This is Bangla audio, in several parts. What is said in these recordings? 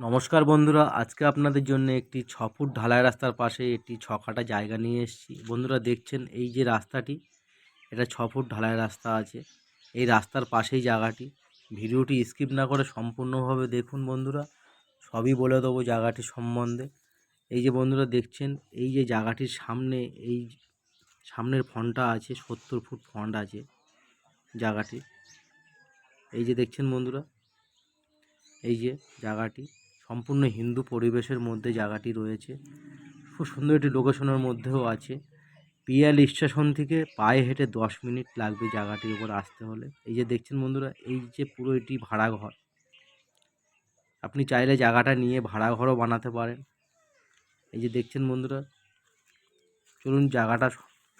নমস্কার বন্ধুরা, আজকে আপনাদের জন্য একটি ছ ফুট ঢালাই রাস্তার পাশে একটি ছ কাটা জায়গা নিয়ে এসেছি। বন্ধুরা, দেখছেন এই যে রাস্তাটি, এটা ছ ফুট ঢালাই রাস্তা আছে। এই রাস্তার পাশেই জায়গাটি। ভিডিওটি স্কিপ না করে সম্পূর্ণভাবে দেখুন বন্ধুরা, সবই বলে দেবো জায়গাটি সম্বন্ধে। এই যে বন্ধুরা, দেখছেন এই যে জায়গাটির সামনে, এই সামনের ফন্টটা আছে, সত্তর ফুট ফন্ট আছে জায়গাটি এই যে দেখছেন বন্ধুরা, এই যে জায়গাটি। সম্পূর্ণ হিন্দু পরিবেশের মধ্যে জায়গাটি রয়েছে। খুব সুন্দর একটি লোকেশনের মধ্যেও আছে। পিয়াল স্টেশন থেকে পায়ে হেঁটে দশ মিনিট লাগবে জায়গাটির উপর আসতে হলে। এই যে দেখছেন বন্ধুরা, এই যে পুরো এটি ভাড়া ঘর আপনি চাইলে জায়গাটা নিয়ে ভাড়া ঘরও বানাতে পারেন। এই যে দেখছেন বন্ধুরা, চলুন জায়গাটা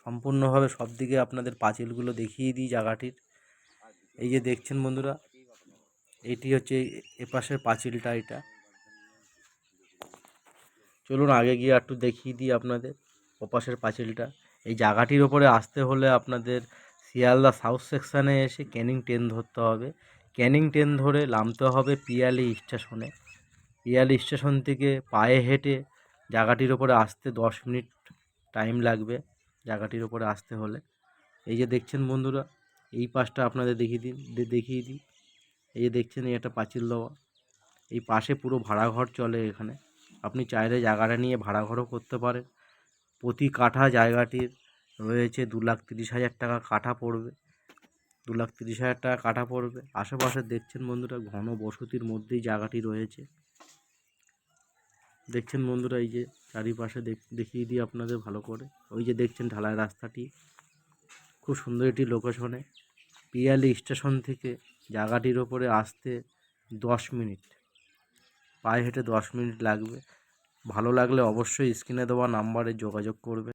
সম্পূর্ণভাবে সব দিকে আপনাদের পাঁচিলগুলো দেখিয়ে দিই জায়গাটির। এই যে দেখছেন বন্ধুরা, এটি হচ্ছে এপাশের পাঁচিলটা, এটা। চলুন আগে গিয়ে একটু দেখিয়ে দিই আপনাদের ওপাশের পাঁচিলটা। এই জায়গাটির ওপরে আসতে হলে আপনাদের শিয়ালদা সাউথ সেকশানে এসে ক্যানিং ট্রেন ধরতে হবে। ক্যানিং ট্রেন ধরে নামতে হবে পিয়ালি স্টেশনে পিয়ালি স্টেশন থেকে পায়ে হেঁটে জায়গাটির ওপরে আসতে দশ মিনিট টাইম লাগবে জায়গাটির ওপরে আসতে হলে। এই যে দেখছেন বন্ধুরা, এই পাশটা আপনাদের দেখিয়ে দিন দেখিয়ে দিই। এই যে দেখছেন এই একটা পাঁচিল দেওয়া। এই পাশে পুরো ভাড়া ঘর চলে এখানে। আপনি চাইলে জায়গাটা নিয়ে ভাড়া ঘরও করতে পারেন। প্রতি কাঠা জায়গাটির রয়েছে দু লাখ তিরিশ হাজার টাকা কাঠা পড়বে। দু লাখ তিরিশ হাজার টাকা কাঠা পড়বে। আশেপাশে দেখছেন বন্ধুরা ঘন বসতির মধ্যেই জায়গাটি রয়েছে। দেখছেন বন্ধুরা এই যে চারিপাশে দেখ- দেখিয়ে দিই আপনাদের ভালো করে। ওই যে দেখছেন ঢালাই রাস্তাটি। খুব সুন্দর একটি লোকেশনে পিয়ালি স্টেশন থেকে জায়গাটির ওপরে আসতে দশ মিনিট। পায়ে হেঁটে দশ মিনিট লাগবে। ভালো লাগলে অবশ্যই স্ক্রিনে দেওয়া নাম্বারে যোগাযোগ করবে।